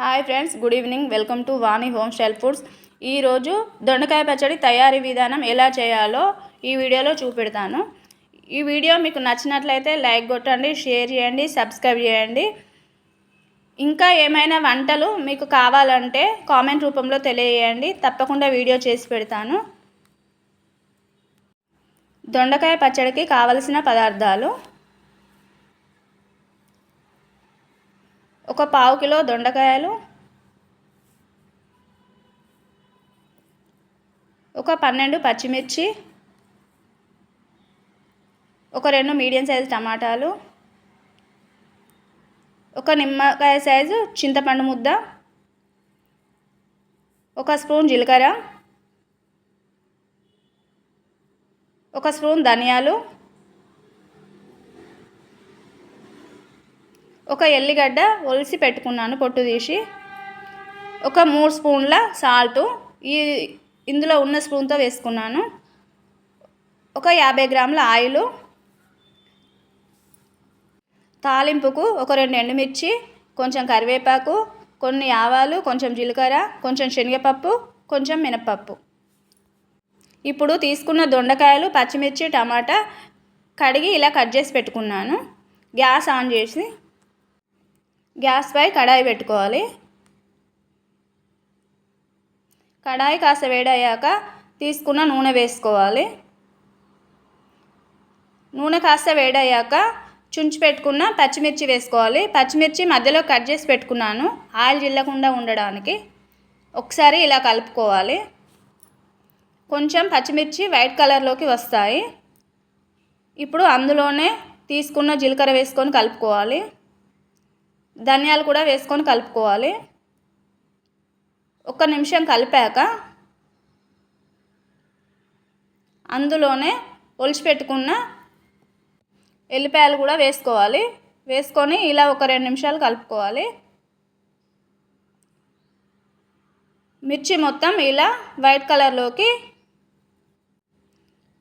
Hi friends good evening. Welcome to Vani home style foods. ఈరోజు దొండకాయ పచ్చడి తయారీ విధానం ఎలా చేయాలో ఈ వీడియోలో చూపెడతాను. ఈ వీడియో మీకు నచ్చినట్లయితే లైక్ కొట్టండి షేర్ చేయండి సబ్స్క్రైబ్ చేయండి. ఇంకా ఏమైనా వంటలు మీకు కావాలంటే కామెంట్ రూపంలో తెలియజేయండి. తప్పకుండా వీడియో చేసి పెడతాను. దొండకాయ పచ్చడికి కావలసిన పదార్థాలు ఒక పావు కిలో దొండకాయలు ఒక పన్నెండు పచ్చిమిర్చి ఒక రెండు మీడియం సైజు టమాటాలు ఒక నిమ్మకాయ సైజు చింతపండు ముద్ద ఒక స్పూన్ జీలకర్ర ఒక స్పూన్ ధనియాలు ఒక ఎల్లిగడ్డ ఒలిసి పెట్టుకున్నాను పొట్టు తీసి. ఒక మూడు స్పూన్ల సాల్టు ఈ ఇందులో ఉన్న స్పూన్తో వేసుకున్నాను. ఒక యాభై గ్రాముల ఆయిలు. తాలింపుకు ఒక రెండు ఎండుమిర్చి కొంచెం కరివేపాకు కొన్ని ఆవాలు కొంచెం జీలకర్ర కొంచెం శనగపప్పు కొంచెం మినపప్పు ఇప్పుడు తీసుకున్న దొండకాయలు పచ్చిమిర్చి టమాటా కడిగి ఇలా కట్ చేసి పెట్టుకున్నాను. గ్యాస్ ఆన్ చేసి గ్యాస్పై కడాయి పెట్టుకోవాలి. కడాయి కాస్త వేడయ్యాక తీసుకున్న నూనె వేసుకోవాలి. నూనె కాస్త వేడయ్యాక చుంచి పెట్టుకున్న పచ్చిమిర్చి వేసుకోవాలి. పచ్చిమిర్చి మధ్యలో కట్ చేసి పెట్టుకున్నాను. ఆయిల్ జిల్లకుండా ఉండడానికి ఒకసారి ఇలా కలుపుకోవాలి. కొంచెం పచ్చిమిర్చి వైట్ కలర్లోకి వస్తాయి. ఇప్పుడు అందులోనే తీసుకున్న జీలకర్ర వేసుకొని కలుపుకోవాలి. ధనియాలు కూడా వేసుకొని కలుపుకోవాలి. ఒక నిమిషం కలిపాక అందులోనే ఒలిచి పెట్టుకున్న ఎల్లిపాయలు కూడా వేసుకోవాలి. వేసుకొని ఇలా ఒక రెండు నిమిషాలు కలుపుకోవాలి. మిర్చి మొత్తం ఇలా వైట్ కలర్లోకి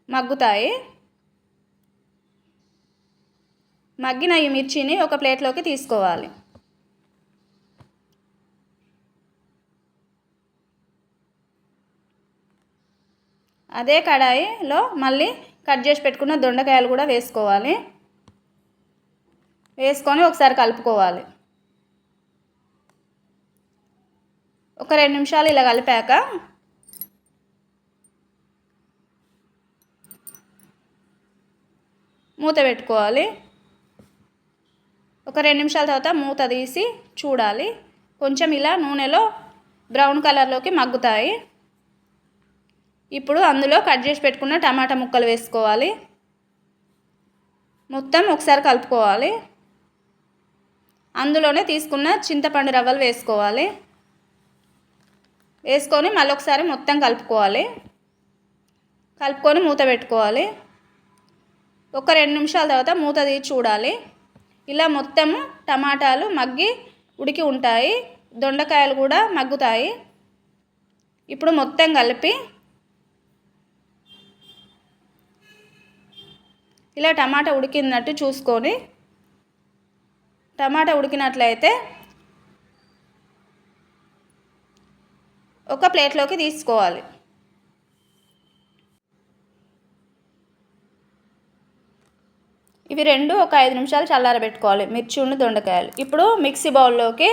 మగ్గుతాయి. మగ్గిన ఈ మిర్చిని ఒక ప్లేట్లోకి తీసుకోవాలి. అదే కడాయిలో మళ్ళీ కట్ చేసి పెట్టుకున్న దొండకాయలు కూడా వేసుకోవాలి. వేసుకొని ఒకసారి కలుపుకోవాలి. ఒక రెండు నిమిషాలు ఇలా కలిపాక మూత పెట్టుకోవాలి. ఒక రెండు నిమిషాల తర్వాత మూత తీసి చూడాలి. కొంచెం ఇలా నూనెలో బ్రౌన్ కలర్లోకి మగ్గుతాయి. ఇప్పుడు అందులో కట్ చేసి పెట్టుకున్న టమాటా ముక్కలు వేసుకోవాలి. మొత్తం ఒకసారి కలుపుకోవాలి. అందులోనే తీసుకున్న చింతపండు రవ్వలు వేసుకోవాలి. వేసుకొని మళ్ళీ ఒకసారి మొత్తం కలుపుకోవాలి. కలుపుకొని మూత పెట్టుకోవాలి. ఒక రెండు నిమిషాల తర్వాత మూత తీసి చూడాలి. ఇలా మొత్తం టమాటాలు మగ్గి ఉడికి ఉంటాయి. దొండకాయలు కూడా మగ్గుతాయి. ఇప్పుడు మొత్తం కలిపి ఇలా టమాటా ఉడికినట్టు చూసుకొని టమాటా ఉడికినట్లయితే ఒక ప్లేట్లోకి తీసుకోవాలి. ఇవి రెండు ఒక ఐదు నిమిషాలు చల్లారబెట్టుకోవాలి మిర్చి ఉండి దొండకాయలు. ఇప్పుడు మిక్సీ బౌల్లోకి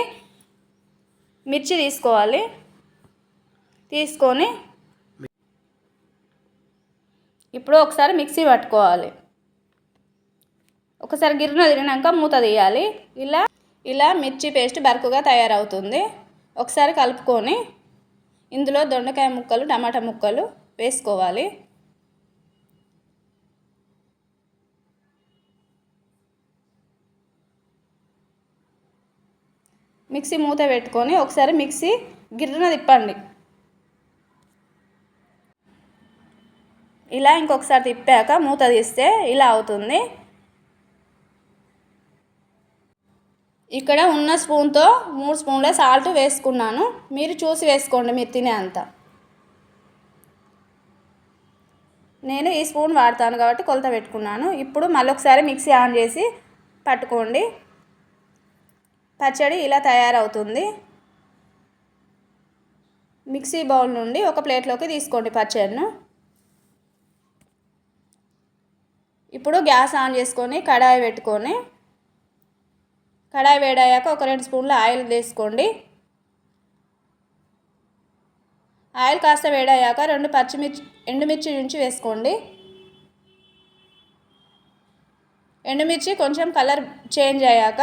మిర్చి తీసుకోవాలి. తీసుకొని ఇప్పుడు ఒకసారి మిక్సీ పట్టుకోవాలి. ఒకసారి గిర్న తిరిగినాక మూత తీయాలి. ఇలా ఇలా మిర్చి పేస్ట్ బరుకుగా తయారవుతుంది. ఒకసారి కలుపుకొని ఇందులో దొండకాయ ముక్కలు టమాటా ముక్కలు వేసుకోవాలి. మిక్సీ మూత పెట్టుకొని ఒకసారి మిక్సీ గిర్రన తిప్పండి. ఇలా ఇంకొకసారి తిప్పాక మూత తీస్తే ఇలా అవుతుంది. ఇక్కడ ఉన్న స్పూన్తో మూడు స్పూన్ల సాల్ట్ వేసుకున్నాను. మీరు చూసి వేసుకోండి మీరు తినే అంత. నేను ఈ స్పూన్ వాడతాను కాబట్టి కొలత పెట్టుకున్నాను. ఇప్పుడు మళ్ళొకసారి మిక్సీ ఆన్ చేసి పట్టుకోండి. పచ్చడి ఇలా తయారవుతుంది. మిక్సీ బౌల్ నుండి ఒక ప్లేట్లోకి తీసుకోండి పచ్చడిను. ఇప్పుడు గ్యాస్ ఆన్ చేసుకొని కడాయి పెట్టుకొని కడాయి వేడయ్యాక ఒక రెండు స్పూన్ల ఆయిల్ వేసుకోండి ఆయిల్ కాస్త వేడయ్యాక రెండు పచ్చిమిర్చి ఎండుమిర్చి నుంచి వేసుకోండి. ఎండుమిర్చి కొంచెం కలర్ చేంజ్ అయ్యాక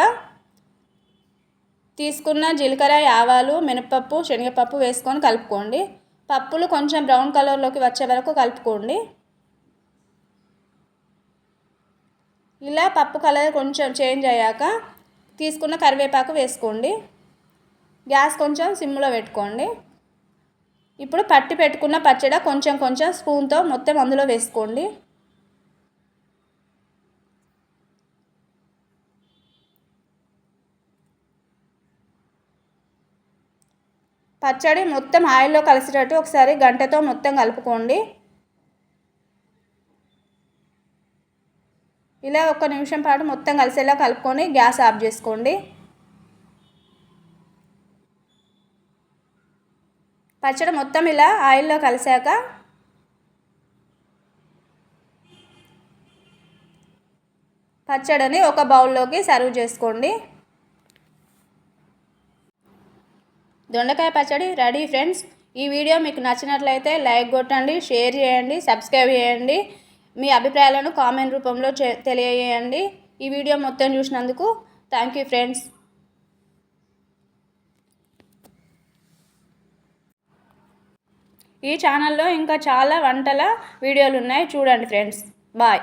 తీసుకున్న జీలకర్ర ఆవాలు మినపప్పు శనగపప్పు వేసుకొని కలుపుకోండి. పప్పులు కొంచెం బ్రౌన్ కలర్లోకి వచ్చే వరకు కలుపుకోండి. ఇలా పప్పు కలర్ కొంచెం చేంజ్ అయ్యాక తీసుకున్న కరివేపాకు వేసుకోండి. గ్యాస్ కొంచెం సిమ్లో పెట్టుకోండి. ఇప్పుడు పట్టి పెట్టుకున్న పచ్చడ కొంచెం కొంచెం స్పూన్తో మొత్తం అందులో వేసుకోండి. పచ్చడి మొత్తం ఆయిల్లో కలిసేటట్టు ఒకసారి గంటతో మొత్తం కలుపుకోండి. ఇలా ఒక నిమిషం పాటు మొత్తం కలిసేలా కలుపుకొని గ్యాస్ ఆఫ్ చేసుకోండి. పచ్చడి మొత్తం ఇలా ఆయిల్లో కలిసాక పచ్చడిని ఒక బౌల్లోకి సర్వ్ చేసుకోండి. దొండకాయ పచ్చడి రెడీ ఫ్రెండ్స్. ఈ వీడియో మీకు నచ్చినట్లయితే లైక్ కొట్టండి షేర్ చేయండి సబ్స్క్రైబ్ చేయండి. మీ అభిప్రాయాలను కామెంట్ రూపంలో తెలియజేయండి. ఈ వీడియో మొత్తం చూసినందుకు థ్యాంక్ యూ ఫ్రెండ్స్. ఈ ఛానల్లో ఇంకా చాలా వంటల వీడియోలు ఉన్నాయి. చూడండి ఫ్రెండ్స్. బాయ్.